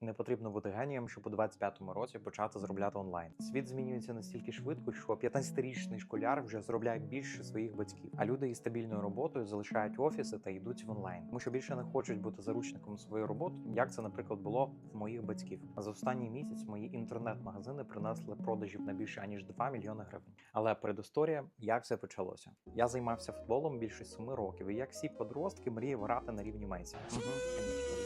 Не потрібно бути генієм, щоб у 25-му році почати заробляти онлайн. Світ змінюється настільки швидко, що 15-річний школяр вже заробляє більше своїх батьків. А люди із стабільною роботою залишають офіси та йдуть в онлайн, тому що більше не хочуть бути заручником своєї роботи, як це, наприклад, було в моїх батьків. А За останній місяць мої інтернет-магазини принесли продажів на більше аніж 2 мільйони гривень. Але передісторія, як все почалося. Я займався футболом більше семи років, і як всі подростки мріяв грати на рівні Месі. Угу,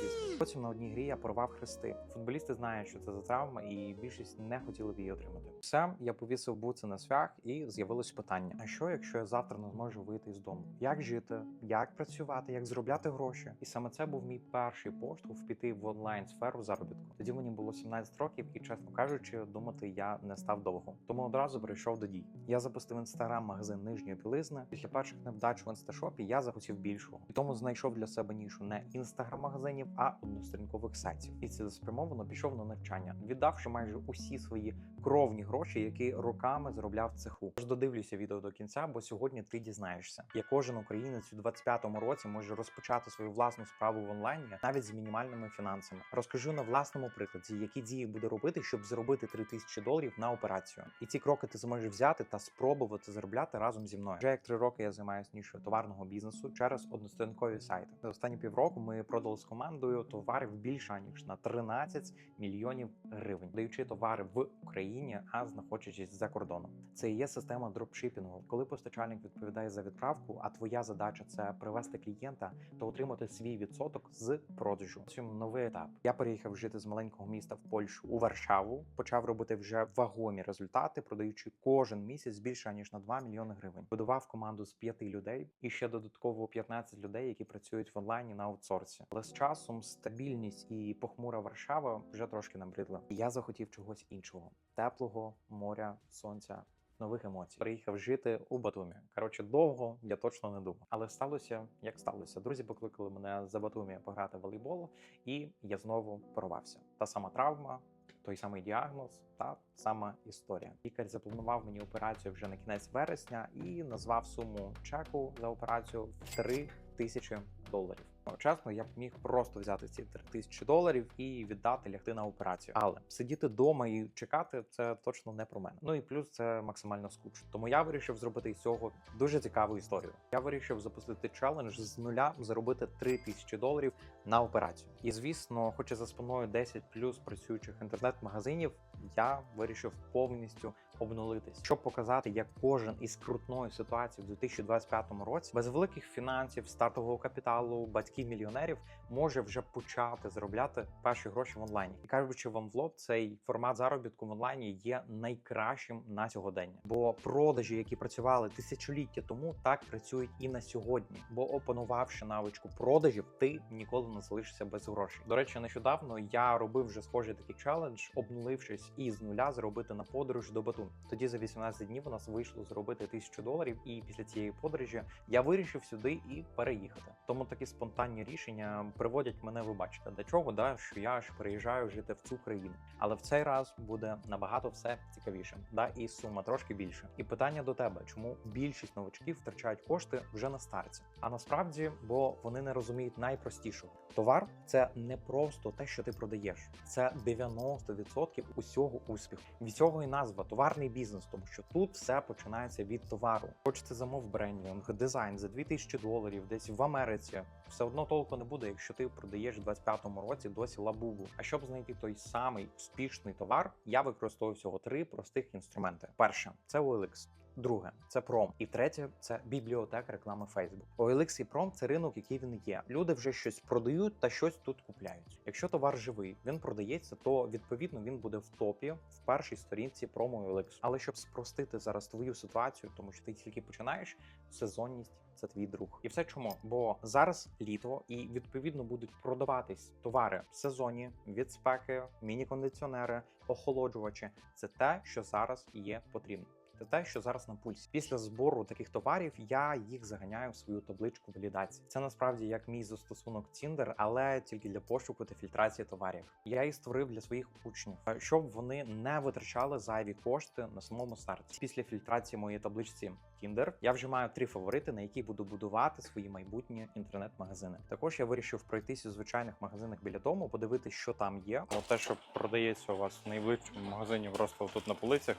звісно. Потім на одній грі я порвав хрести. Футболісти знають, що це за травма, і більшість не хотіли б її отримати. Все, я повісив буци на свях, і з'явилось питання: а що, якщо я завтра не зможу вийти з дому? Як жити, як працювати, як заробляти гроші? І саме це був мій перший поштовх піти в онлайн сферу заробітку. Тоді мені було 17 років, і чесно кажучи, думати я не став довго. Тому одразу перейшов до дій. Я запустив інстаграм магазин нижньої білизни. Після перших невдач в інсташопі я захотів більшого, і тому знайшов для себе нішу не інстаграм-магазинів, а односторінкових сайтів. І цілеспрямовано пішов на навчання, віддавши майже усі свої кровні гроші, які роками заробляв цеху. Тож додивлюся відео до кінця, бо сьогодні ти дізнаєшся, як кожен українець у 25-му році може розпочати свою власну справу в онлайні навіть з мінімальними фінансами. Розкажу на власному прикладі, які дії буде робити, щоб заробити 3000 доларів на операцію. І ці кроки ти зможеш взяти та спробувати заробляти разом зі мною. Вже як три роки я займаюся нішою товарного бізнесу через односторінкові сайти. За останні півроку ми продали з командою товарів більше ніж на 13 мільйонів гривень, даючи товари в Україні, а знаходячись за кордоном. Це є система дропшипінгу. Коли постачальник відповідає за відправку, а твоя задача це привести клієнта та отримати свій відсоток з продажу. Цим новий етап. Я переїхав жити з маленького міста в Польщу у Варшаву. Почав робити вже вагомі результати, продаючи кожен місяць більше ніж на 2 мільйони гривень. Будував команду з п'яти людей і ще додатково 15 людей, які працюють в онлайні на аутсорсі. Але з часом стабільність і похмура Варшава вже трошки набридла. Я захотів чогось іншого: теплого моря, сонця. Нових емоцій приїхав жити у Батумі. Коротше, довго я точно не думав. Але сталося як сталося. Друзі покликали мене за Батумі пограти в волейбол, і я знову порвався. Та сама травма, той самий діагноз, та сама історія. Лікар запланував мені операцію вже на кінець вересня і назвав суму чеку за операцію в 3 тисячі доларів. Чесно, я б міг просто взяти ці 3 тисячі доларів і віддати лягти на операцію. Але сидіти вдома і чекати це точно не про мене. Ну і плюс це максимально скучно. Тому я вирішив зробити із цього дуже цікаву історію. Я вирішив запустити челендж з нуля, заробити 3 тисячі доларів на операцію. І звісно, хоч і за спиною 10 плюс працюючих інтернет-магазинів, я вирішив повністю обнулитись, щоб показати, як кожен із крутної ситуації в 2025 році без великих фінансів, стартового капіталу, батьків мільйонерів може вже почати заробляти перші гроші в онлайні. І кажучи вам в лоб, цей формат заробітку в онлайні є найкращим на сьогодення, бо продажі, які працювали тисячоліття тому, так працюють і на сьогодні. Бо опанувавши навичку продажів, ти ніколи не залишишся без грошей. До речі, нещодавно я робив вже схожий такий челендж, обнулившись із нуля зробити на подорож до Батум. Тоді за 18 днів у нас вийшло зробити тисячу доларів, і після цієї подорожі я вирішив сюди і переїхати. Тому такі спонтанні рішення приводять мене. Ви бачите, до чого да що я ж переїжджаю жити в цю країну. Але в цей раз буде набагато все цікавіше, да і сума трошки більше. І питання до тебе: чому більшість новачків втрачають кошти вже на старті? А насправді, бо вони не розуміють найпростішого. Товар це не просто те, що ти продаєш, це 90% усього успіху. Від цього і назва товарний бізнес, тому що тут все починається від товару. Хочете замов брендінг, дизайн за 2000 доларів, десь в Америці. Все одно толку не буде, якщо ти продаєш в 25-му році досі лабугу. А щоб знайти той самий успішний товар, я використовую всього три простих інструменти. Перше це OLX. Друге це пром, і третє це бібліотека реклами Facebook. OLX і пром це ринок, який він є. Люди вже щось продають та щось тут купляють. Якщо товар живий, він продається, то відповідно він буде в топі в першій сторінці промо OLX. Але щоб спростити зараз твою ситуацію, тому що ти тільки починаєш, сезонність це твій друг. І все чому? Бо зараз літо, і відповідно будуть продаватись товари в сезоні від спеки, міні-кондиціонери, охолоджувачі. Це те, що зараз є потрібно. Це те, що зараз на пульсі. Після збору таких товарів я їх заганяю в свою табличку валідації. Це насправді як мій застосунок Tinder, але тільки для пошуку та фільтрації товарів. Я її створив для своїх учнів, щоб вони не витрачали зайві кошти на самому старті. Після фільтрації моєї табличці Tinder. Я вже маю три фаворити, на які буду будувати свої майбутні інтернет-магазини. Також я вирішив пройтися у звичайних магазинах біля дому, подивитися, що там є. Ну, те, що продається у вас в найближчому магазині, просто тут на полицях.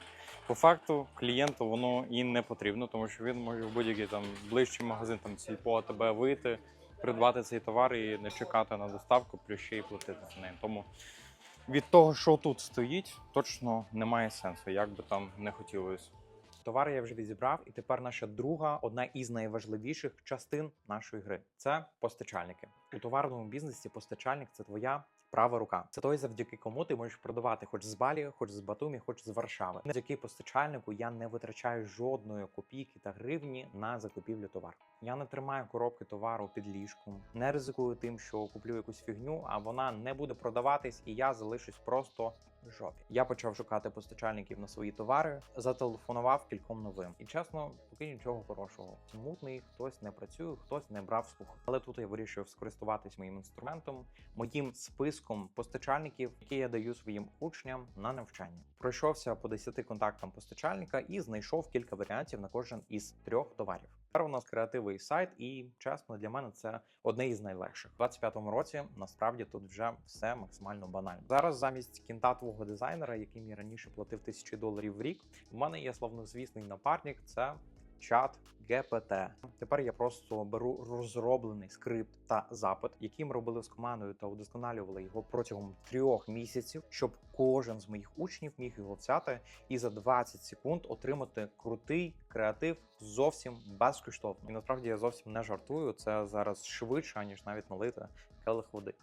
По факту клієнту воно і не потрібно, тому що він може в будь-який там ближчий магазин, там сільпо АТБ вийти, придбати цей товар і не чекати на доставку, плюс ще й платити за неї. Тому від того, що тут стоїть, точно немає сенсу, як би там не хотілося. Товари я вже відзібрав, і тепер наша друга, одна із найважливіших частин нашої гри це постачальники. У товарному бізнесі постачальник це твоя права рука. Це той, завдяки кому ти можеш продавати хоч з Балі, хоч з Батумі, хоч з Варшави. Завдяки постачальнику я не витрачаю жодної копійки та гривні на закупівлю товару. Я не тримаю коробки товару під ліжком, не ризикую тим, що куплю якусь фігню, а вона не буде продаватись, і я залишусь просто жопі. Я почав шукати постачальників на свої товари, зателефонував кільком новим. І чесно, поки нічого хорошого. Мутний, хтось не працює, хтось не брав слух. Але тут я вирішив скористуватись моїм інструментом, моїм списком постачальників, які я даю своїм учням на навчання. Пройшовся по 10 контактам постачальника і знайшов кілька варіантів на кожен із трьох товарів. Тепер у нас креативий сайт, і чесно, для мене це одне із найлегших. У 25-му році насправді тут вже все максимально банально. Зараз замість кінтатового дизайнера, яким я раніше платив тисячі доларів в рік, у мене є славнозвісний напарник. Це чат GPT. Тепер я просто беру розроблений скрипт та запит, яким робили з командою та удосконалювали його протягом трьох місяців, щоб кожен з моїх учнів міг його взяти і за 20 секунд отримати крутий креатив зовсім безкоштовно. І насправді я зовсім не жартую. Це зараз швидше ніж навіть налити келих води.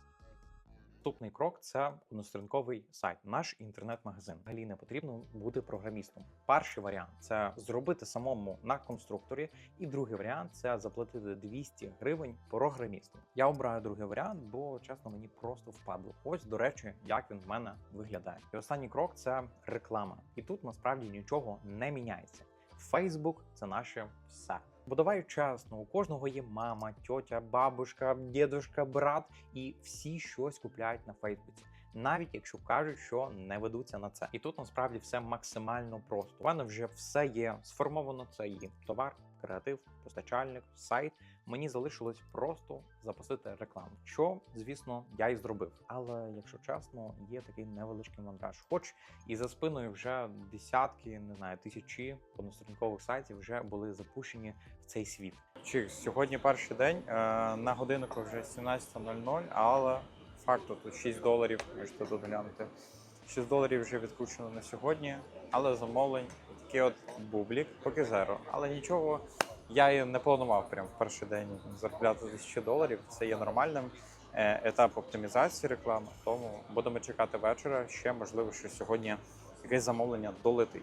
Наступний крок це односторінковий сайт, наш інтернет-магазин. Взагалі не потрібно бути програмістом. Перший варіант це зробити самому на конструкторі, і другий варіант це заплатити 200 гривень програмісту. Я обираю другий варіант, бо чесно мені просто впадло. Ось до речі, як він в мене виглядає. І останній крок це реклама. І тут насправді нічого не міняється. Facebook – це наше все. Бо давай чесно, у кожного є мама, тьотя, бабушка, дідушка, брат, і всі щось купляють на Фейсбуці. Навіть якщо кажуть, що не ведуться на це, і тут насправді все максимально просто. У мене вже все є сформовано. Це є товар, креатив, постачальник, сайт. Мені залишилось просто запустити рекламу, що звісно я і зробив. Але якщо чесно, є такий невеличкий мандраж. Хоч і за спиною вже десятки, не знаю, тисячі односторінкових сайтів вже були запущені в цей світ. Чи сьогодні перший день е, на годиннику вже 17.00, але факту тут 6 доларів. Можете тут глянути. 6 доларів вже відкручено на сьогодні, але замовлень такий от бублік, поки зеро. Але нічого, я і не планував прям в перший день заробляти тисячі доларів. Це є нормальним е, етап оптимізації реклами. Тому будемо чекати вечора. Ще можливо, що сьогодні якесь замовлення долетить.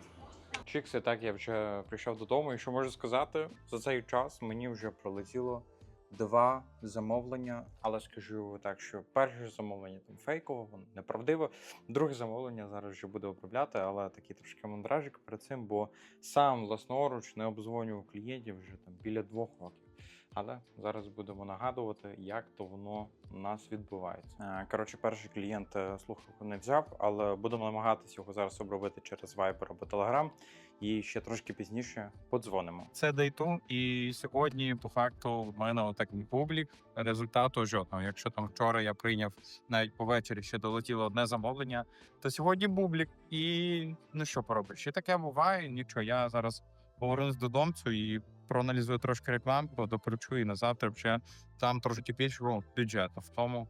Чікси, так я вже прийшов додому. І що можу сказати, за цей час мені вже пролетіло два замовлення. Але скажу так, що перше замовлення там фейкове, воно неправдиве. Друге замовлення зараз вже буду обробляти, але такий трошки мандражик перед цим, бо сам власноруч не обзвонював клієнтів вже там біля двох років. Але зараз будемо нагадувати, як то воно у нас відбувається. Е, Коротше, перший клієнт е, слухавку не взяв, але будемо намагатися його зараз обробити через Viber або Telegram. І ще трошки пізніше подзвонимо. Це Дейтун, і сьогодні, по факту, в мене отакий публік. Результату жодного. Якщо там вчора я прийняв навіть по вечорі ще долетіло одне замовлення, то сьогодні бублік. І ну що поробиш? І таке буває. Нічого, я зараз повернусь додому і проаналізую трошки рекламку, допрацюю і на завтра вже там трошки більшого бюджету. В тому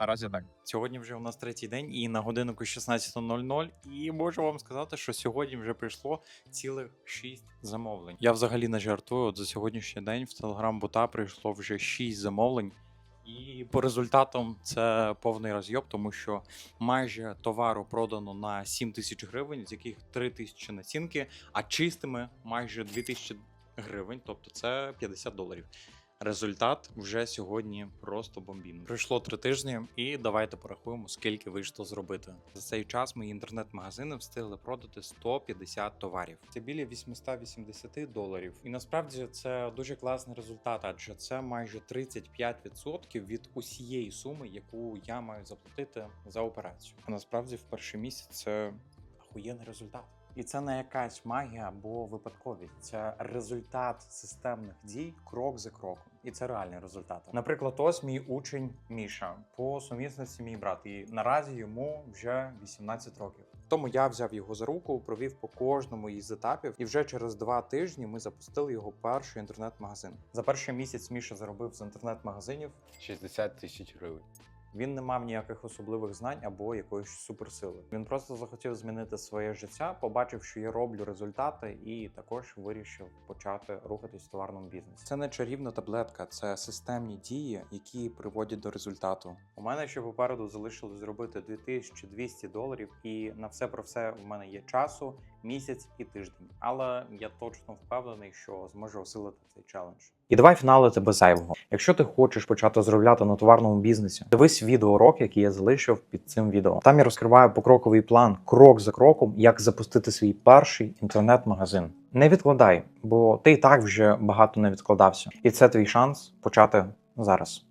наразі так. Сьогодні вже у нас третій день, і на годиннику 16.00. І можу вам сказати, що сьогодні вже прийшло цілих 6 замовлень. Я взагалі не жартую. От за сьогоднішній день в телеграм-бота прийшло вже 6 замовлень. І по результатам це повний розйоб, тому що майже товару продано на 7 тисяч гривень, з яких 3 тисячі націнки, а чистими майже 2 тисячі гривень, тобто це 50 доларів. Результат вже сьогодні просто бомбін. Пройшло три тижні, і давайте порахуємо, скільки вийшло зробити. За цей час мої інтернет-магазини встигли продати 150 товарів. Це біля 880 доларів. І насправді це дуже класний результат, адже це майже 35% від усієї суми, яку я маю заплатити за операцію. А насправді в перший місяць це ахуєнний результат. І це не якась магія або випадковість. Це результат системних дій крок за кроком. І це реальний результат. Наприклад, ось мій учень Міша по сумісності мій брат, і наразі йому вже 18 років. Тому я взяв його за руку, провів по кожному із етапів, і вже через два тижні ми запустили його перший інтернет-магазин. За перший місяць Міша заробив з інтернет-магазинів 60 тисяч гривень. Він не мав ніяких особливих знань або якоїсь суперсили. Він просто захотів змінити своє життя, побачив, що я роблю результати, і також вирішив почати рухатись в товарному бізнесі. Це не чарівна таблетка, це системні дії, які приводять до результату. У мене ще попереду залишилось зробити 2200 доларів, і на все про все в мене є часу, місяць і тиждень. Але я точно впевнений, що зможу осилити цей челендж. І давай фіналити без зайвого. Якщо ти хочеш почати заробляти на товарному бізнесі, дивись відеоурок, який я залишив під цим відео. Там я розкриваю покроковий план, крок за кроком, як запустити свій перший інтернет-магазин. Не відкладай, бо ти і так вже багато не відкладався, і це твій шанс почати зараз.